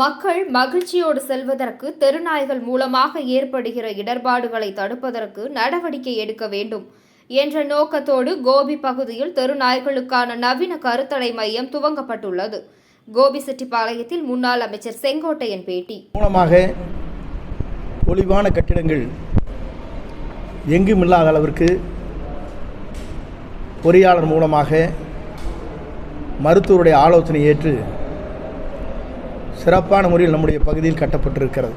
மக்கள் மகிழ்ச்சியோடு செல்வதற்கு தெருநாய்கள் மூலமாக ஏற்படுகிற இடர்பாடுகளை தடுப்பதற்கு நடவடிக்கை எடுக்க வேண்டும் என்ற நோக்கத்தோடு கோபி பகுதியில் தெருநாய்களுக்கான நவீன கருத்தடை மையம் துவங்கப்பட்டுள்ளது. கோபி செட்டிப்பாளையத்தில் முன்னாள் அமைச்சர் செங்கோட்டையன் பேட்டி. மூலமாக ஒளிவான கட்டிடங்கள் எங்கும் இல்லாத அளவிற்கு பொறியாளர் மூலமாக மருத்துவருடைய ஆலோசனை ஏற்று சிறப்பான முறையில் நம்முடைய பகுதியில் கட்டப்பட்டிருக்கிறது.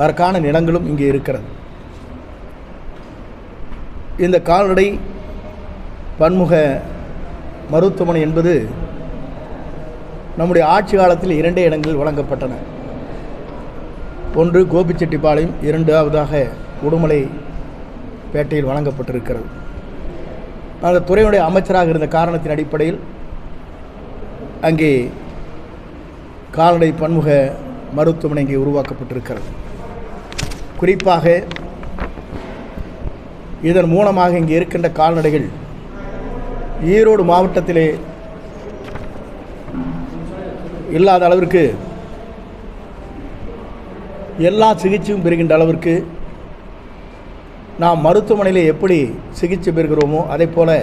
அதற்கான நிலங்களும் இங்கே இருக்கிறது. இந்த கால்நடை பன்முக மருத்துவமனை என்பது நம்முடைய ஆட்சி காலத்தில் இரண்டே இடங்களில் வழங்கப்பட்டன. ஒன்று கோபிச்செட்டிப்பாளையம் இரண்டாவதாக உடுமலை பேட்டையில் வழங்கப்பட்டிருக்கிறது. அந்த துறையினுடைய அமைச்சராக இருந்த காரணத்தின் அடிப்படையில் அங்கே கால்நடை பன்முக மருத்துவமனை இங்கே உருவாக்கப்பட்டிருக்கிறது. குறிப்பாக இதன் மூலமாக இங்கே இருக்கின்ற கால்நடைகள் ஈரோடு மாவட்டத்திலே இல்லாத அளவிற்கு எல்லா சிகிச்சையும் பெறுகின்ற அளவிற்கு நாம் மருத்துவமனையில் எப்படி சிகிச்சை பெறுகிறோமோ அதே போல்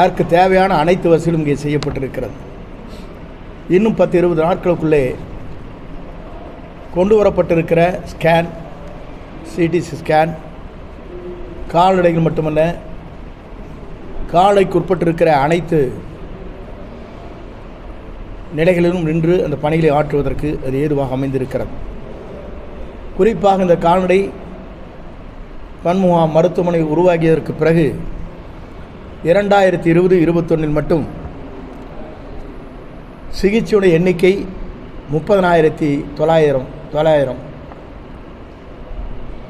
அதற்கு தேவையான அனைத்து வசதிகளும் இங்கே செய்யப்பட்டிருக்கிறது. இன்னும் பத்து இருபது நாட்களுக்குள்ளே கொண்டு வரப்பட்டிருக்கிற ஸ்கேன் சிடிசி ஸ்கேன் கால்நடைகள் மட்டுமல்ல காலைக்கு உட்பட்டிருக்கிற அனைத்து நிலைகளிலும் நின்று அந்த பணிகளை ஆற்றுவதற்கு அது ஏதுவாக அமைந்திருக்கிறது. குறிப்பாக இந்த கால்நடை பன்முகா மருத்துவமனை உருவாகியதற்கு பிறகு இரண்டாயிரத்தி இருபது இருபத்தொன்னில் மட்டும் சிகிச்சையுடைய எண்ணிக்கை முப்பதனாயிரத்தி தொள்ளாயிரம் தொள்ளாயிரம்.